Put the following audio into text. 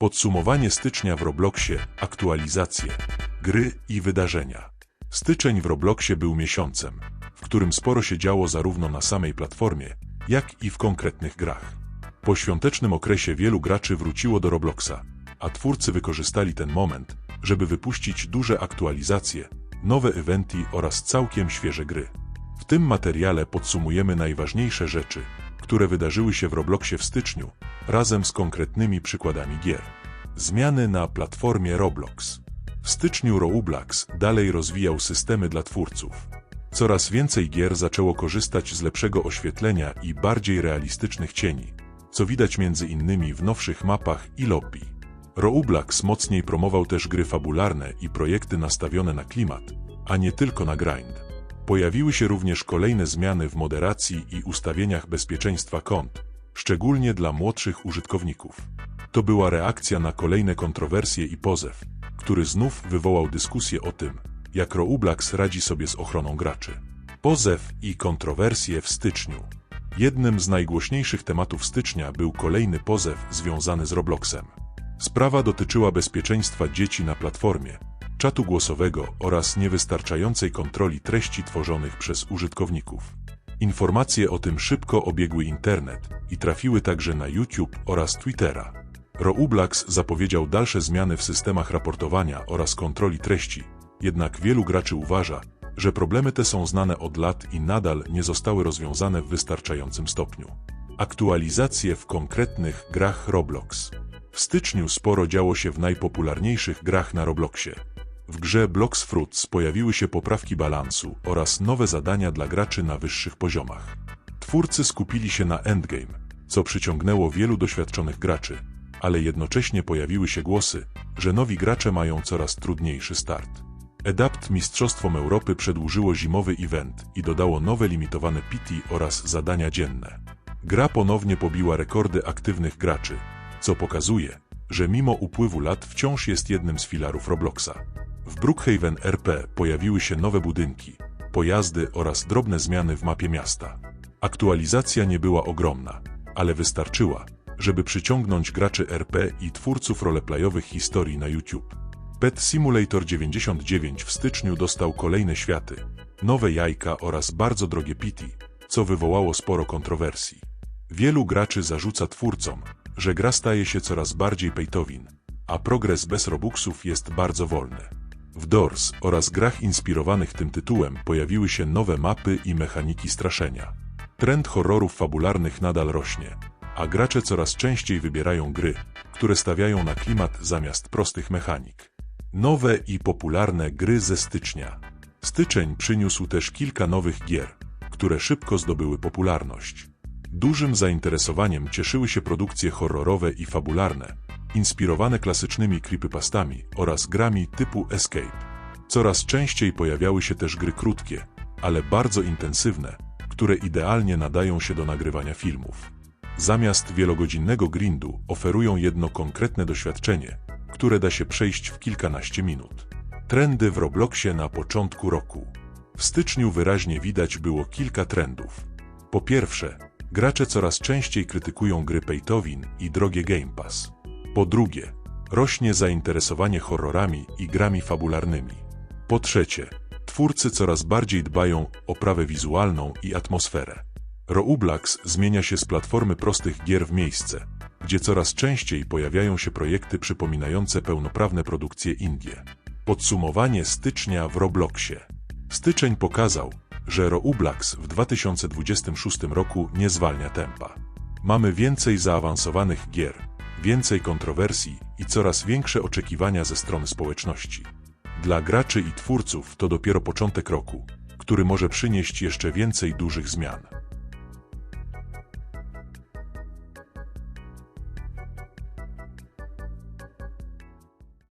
Podsumowanie stycznia w Robloxie, aktualizacje, gry i wydarzenia. Styczeń w Robloxie był miesiącem, w którym sporo się działo zarówno na samej platformie, jak i w konkretnych grach. Po świątecznym okresie wielu graczy wróciło do Robloxa, a twórcy wykorzystali ten moment, żeby wypuścić duże aktualizacje, nowe eventy oraz całkiem świeże gry. W tym materiale podsumujemy najważniejsze rzeczy, które wydarzyły się w Robloxie w styczniu, razem z konkretnymi przykładami gier. Zmiany na platformie Roblox. W styczniu Roblox dalej rozwijał systemy dla twórców. Coraz więcej gier zaczęło korzystać z lepszego oświetlenia i bardziej realistycznych cieni, co widać między innymi w nowszych mapach i lobby. Roblox mocniej promował też gry fabularne i projekty nastawione na klimat, a nie tylko na grind. Pojawiły się również kolejne zmiany w moderacji i ustawieniach bezpieczeństwa kont, szczególnie dla młodszych użytkowników. To była reakcja na kolejne kontrowersje i pozew, który znów wywołał dyskusję o tym, jak Roblox radzi sobie z ochroną graczy. Pozew i kontrowersje w styczniu. Jednym z najgłośniejszych tematów stycznia był kolejny pozew związany z Robloxem. Sprawa dotyczyła bezpieczeństwa dzieci na platformie, czatu głosowego oraz niewystarczającej kontroli treści tworzonych przez użytkowników. Informacje o tym szybko obiegły internet i trafiły także na YouTube oraz Twittera. Roblox zapowiedział dalsze zmiany w systemach raportowania oraz kontroli treści, jednak wielu graczy uważa, że problemy te są znane od lat i nadal nie zostały rozwiązane w wystarczającym stopniu. Aktualizacje w konkretnych grach Roblox. W styczniu sporo działo się w najpopularniejszych grach na Robloxie. W grze Blocks Fruits pojawiły się poprawki balansu oraz nowe zadania dla graczy na wyższych poziomach. Twórcy skupili się na endgame, co przyciągnęło wielu doświadczonych graczy, ale jednocześnie pojawiły się głosy, że nowi gracze mają coraz trudniejszy start. Edapt Mistrzostwom Europy przedłużyło zimowy event i dodało nowe limitowane PT oraz zadania dzienne. Gra ponownie pobiła rekordy aktywnych graczy, co pokazuje, że mimo upływu lat wciąż jest jednym z filarów Robloxa. W Brookhaven RP pojawiły się nowe budynki, pojazdy oraz drobne zmiany w mapie miasta. Aktualizacja nie była ogromna, ale wystarczyła, żeby przyciągnąć graczy RP i twórców roleplayowych historii na YouTube. Pet Simulator 99 w styczniu dostał kolejne światy, nowe jajka oraz bardzo drogie pity, co wywołało sporo kontrowersji. Wielu graczy zarzuca twórcom, że gra staje się coraz bardziej pejtowin, a progres bez robuxów jest bardzo wolny. W Doors oraz grach inspirowanych tym tytułem pojawiły się nowe mapy i mechaniki straszenia. Trend horrorów fabularnych nadal rośnie, a gracze coraz częściej wybierają gry, które stawiają na klimat zamiast prostych mechanik. Nowe i popularne gry ze stycznia. Styczeń przyniósł też kilka nowych gier, które szybko zdobyły popularność. Dużym zainteresowaniem cieszyły się produkcje horrorowe i fabularne, inspirowane klasycznymi creepypastami oraz grami typu Escape. Coraz częściej pojawiały się też gry krótkie, ale bardzo intensywne, które idealnie nadają się do nagrywania filmów. Zamiast wielogodzinnego grindu oferują jedno konkretne doświadczenie, które da się przejść w kilkanaście minut. Trendy w Robloxie na początku roku. W styczniu wyraźnie widać było kilka trendów. Po pierwsze, gracze coraz częściej krytykują gry Paytowin i drogie Game Pass. Po drugie, rośnie zainteresowanie horrorami i grami fabularnymi. Po trzecie, twórcy coraz bardziej dbają o prawę wizualną i atmosferę. Roblox zmienia się z platformy prostych gier w miejsce, gdzie coraz częściej pojawiają się projekty przypominające pełnoprawne produkcje indie. Podsumowanie stycznia w Robloxie. Styczeń pokazał, że Roblox w 2026 roku nie zwalnia tempa. Mamy więcej zaawansowanych gier, więcej kontrowersji i coraz większe oczekiwania ze strony społeczności. Dla graczy i twórców to dopiero początek roku, który może przynieść jeszcze więcej dużych zmian.